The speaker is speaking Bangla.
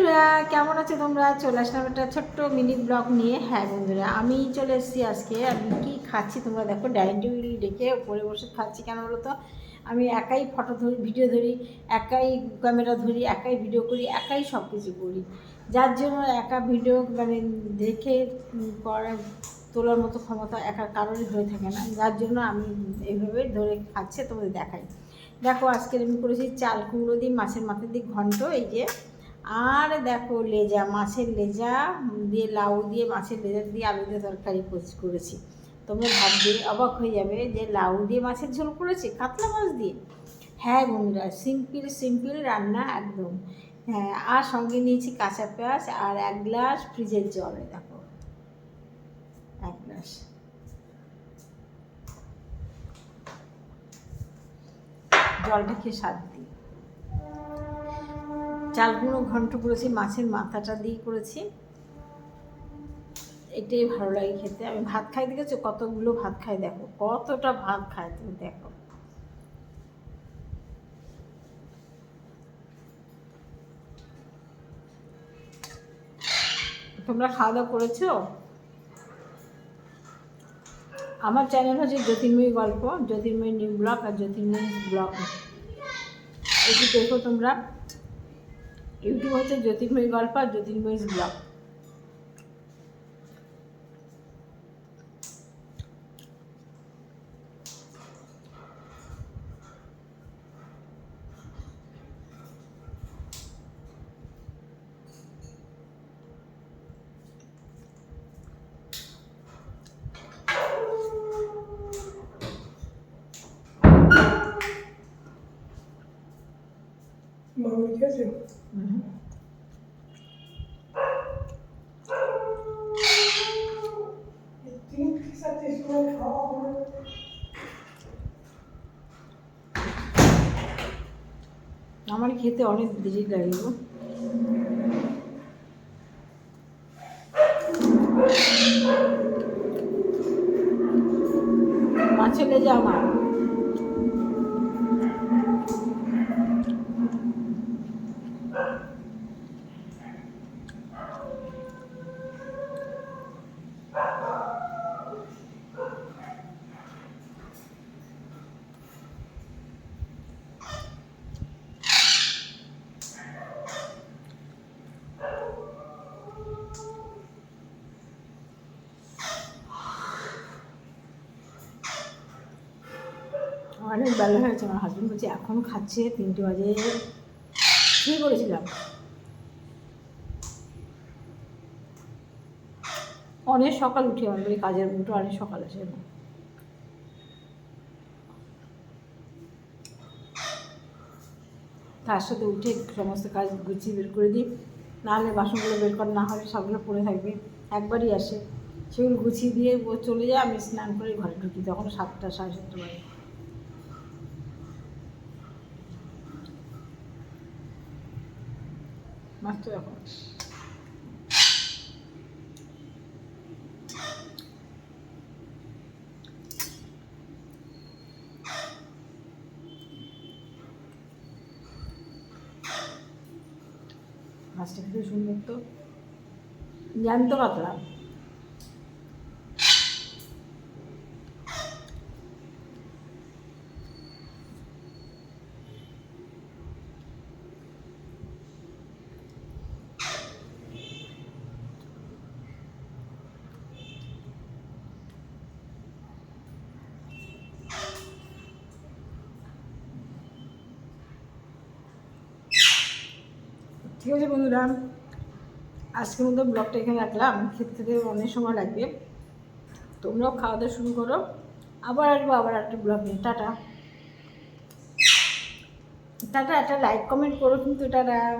বন্ধুরা, কেমন আছো তোমরা? চলে আসলাম একটা ছোট্ট মিনি ব্লগ নিয়ে। হ্যাঁ বন্ধুরা, আমি চলে এসেছি আজকে। আমি কি খাচ্ছি তোমরা দেখো, ডাইনিং টেবিল ডেকে উপরে বসে খাচ্ছি কেন বলো তো? আমি একাই ফটো ধরি ভিডিও ধরি, একাই ক্যামেরা ধরি, একাই ভিডিও করি, একাই সব কিছু করি। যার জন্য একা ভিডিও মানে দেখে করার তোলার মতো ক্ষমতা একা কারোরই হয়ে থাকে না। যার জন্য আমি এইভাবে ধরে খাচ্ছে তোমাদের দেখাই। দেখো আজকে আমি করেছি চাল কুমড়ো দিয়ে মাছের মাথা দিয়ে ঘন্ট, এই যে আর দেখো লেজা, মাছের লেজা দিয়ে লাউ দিয়ে, মাছের লেজা দিয়ে আলু দিয়ে তরকারি করেছি- তোমরা ভাববে অবাক হয়ে যাবে যে লাউ দিয়ে মাছের ঝোল করেছি, কাতলা মাছ দিয়ে? হ্যাঁ বন্ধুরা, সিম্পল সিম্পল রান্না একদম। হ্যাঁ আর সঙ্গে নিয়েছি কাঁচা পেঁয়াজ আর এক গ্লাস ফ্রিজের জল দেখো। এক গ্লাস। জলটা খেয়ে স্বাদ দিই চালগুলো ঘন্ট করেছি, মাছের মাথাটা দিয়ে করেছি। এটাই ভালো লাগে খেতে। আমি ভাত খাই, দেখেছ? কতগুলো ভাত খাই দেখো। কতটা ভাত খায় তুমি দেখো। তোমরা খাওয়া দাওয়া করেছ? আমার চ্যানেল হচ্ছে জ্যোতির্ময়ী গল্প জ্যোতির্ময়ী নিউ ব্লগ আর জ্যোতির্ময়ী ব্লগ এটি দেখো তোমরা। ইউটিউব হচ্ছে জ্যোতির্ময়ী গল্প আর জ্যোতির্ময়ী ব্লগ। হলো আমার খেতে অনেক দেরি লাগে গো। মাছের লেজা আমার। অনেক বেলা হয়েছে, আমার হাজবেন্ড বলছে, এখন খাচ্ছে, তিনটে বাজে। কী করেছিলাম অনেক সকাল উঠি আমার বাড়ি কাজের উঠো অনেক সকাল আসে তার সাথে উঠে সমস্ত কাজ গুছিয়ে বের করে দিই। নাহলে বাসনগুলো বের কর, না হলে সবগুলো পড়ে থাকবে। একবারই আসে। সেগুলো গুছিয়ে দিয়ে চলে যায়, আমি স্নান করে ঘরে ঢুকি। তখন সাতটা, সাড়ে সাতটা বাজে। মাছটা এখন মাছটা খেতে সুন্দর তো জ্যান্ত পাতলা ঠিক আছে বন্ধুরা, আজকের মতো ব্লগটা এখানে রাখলাম। খেতে খেতে অনেক সময় লাগবে। তোমরাও খাওয়া দাওয়া শুরু করো। আবার আসব, আবার একটা ব্লগ নিয়ে। টাটা। টাটা, একটা লাইক কমেন্ট করো কিন্তু, টাটা।